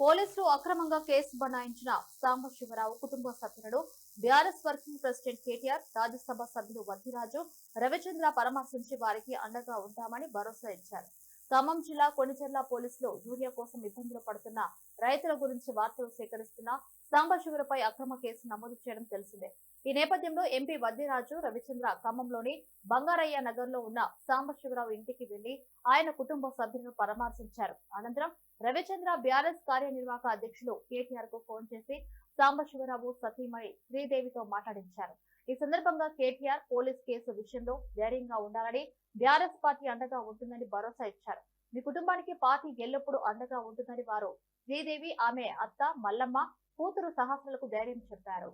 పోలీసులు అక్రమంగా కేసు బనాయించిన సాంబశివరావు కుటుంబ సభ్యులను BRS working president KTR Rajya Sabha సభ్యులు వద్దిరాజు రవిచంద్ర పరామర్శించి వారికి అండగా ఉంటామని భరోసా ఇచ్చారు. ఖమ్మం జిల్లా కొణిచెర్ల పోలీసులు యూరియా కోసం ఇబ్బందులు పడుతున్న రైతుల గురించి వార్తలు సేకరిస్తున్న సాంబశివులపై అక్రమ కేసు నమోదు చేయడం తెలిసిందే. ఈ నేపథ్యంలో ఎంపీ వద్దిరాజు రవిచంద్ర ఖమ్మంలోని బంగారయ్య నగర్లో ఉన్న సాంబశివరావు ఇంటికి వెళ్ళి ఆయన కుటుంబ సభ్యులను పరామర్శించారు. అనంతరం రవిచంద్ర బీఆర్ఎస్ కార్యనిర్వాహక అధ్యక్షులు కేటీఆర్కు ఫోన్ చేసి సాంబశివరావు సతీమణి శ్రీదేవితో మాట్లాడించారు. ఈ సందర్భంగా కేటీఆర్ పోలీస్ కేసు విషయంలో ధైర్యంగా ఉండాలని బీఆర్ఎస్ పార్టీ అండగా ఉంటుందని భరోసా ఇచ్చారు. మీ కుటుంబానికి పార్టీ ఎల్లప్పుడూ అండగా ఉంటుందని వారు శ్రీదేవి ఆమె అత్త మల్లమ్మ కూతురు సహస్రలకు ధైర్యం చెప్పారు.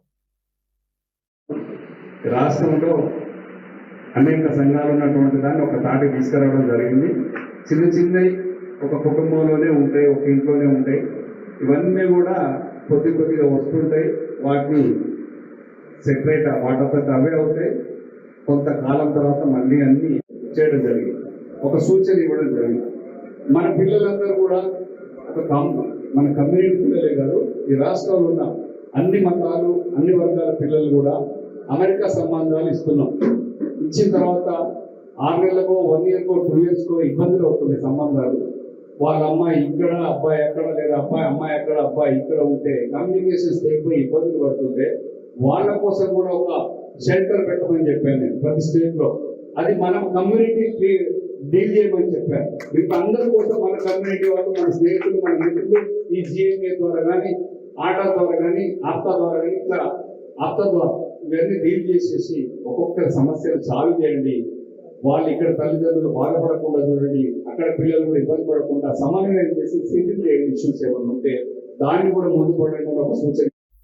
రాష్ట్రంలో అనేక సంఘాలు ఉన్నటువంటి దాన్ని ఒక తాటి తీసుకురావడం జరిగింది. చిన్న చిన్నవి ఒక కుటుంబంలోనే ఉంటాయి ఒక ఇంట్లోనే ఉంటాయి. ఇవన్నీ కూడా కొద్ది కొద్దిగా వస్తుంటాయి. వాటిని సెపరేట్ వాటంతా అవే అవుతాయి. కొంతకాలం తర్వాత మళ్ళీ అన్ని చేయడం జరిగింది. ఒక సూచన ఇవ్వడం జరిగింది. మన పిల్లలందరూ కూడా ఒక కామ్ మన కమ్యూనిటీ పిల్లలే కాదు ఈ రాష్ట్రంలో ఉన్న అన్ని మతాలు అన్ని వర్గాల పిల్లలు కూడా అమెరికా సంబంధాలు ఇస్తున్నాం. ఇచ్చిన తర్వాత ఆరు నెలలకో వన్ ఇయర్కో టూ ఇయర్స్కో ఇబ్బందులు అవుతుంది సంబంధాలు. వాళ్ళ అమ్మాయి ఇక్కడ అబ్బాయి ఎక్కడ లేదా అబ్బాయి అమ్మాయి ఎక్కడ అబ్బాయి ఇక్కడ ఉంటే కమ్యూనికేషన్స్ లేకపోయి ఇబ్బందులు పడుతుంటే వాళ్ళ కోసం కూడా ఒక షెల్టర్ పెట్టమని చెప్పాను నేను ప్రతి స్టేట్లో అది మనం కమ్యూనిటీ డీల్ చేయమని చెప్పారు. మీకు అందరి కోసం మన కమ్యూనిటీ వాళ్ళు మన స్నేహితులు మన మిత్రులు ఈ జిఎంఏ ద్వారా కానీ ఆటా ద్వారా కానీ ఆప్తా ద్వారా కానీ ఇట్లా ఆప్తా ద్వారా ఇవన్నీ డీల్ చేసేసి ఒక్కొక్కరి సమస్యలు సాల్వ్ చేయండి. వాళ్ళు ఇక్కడ తల్లిదండ్రులు బాధపడకుండా చూడండి అక్కడ పిల్లలు కూడా ఇబ్బంది పడకుండా సమన్వయం చేసి సెటిల్ చేయండి ఇష్యూస్ ఏమైనా ఉంటే దాన్ని కూడా ముందు పడండి ఒక సూచన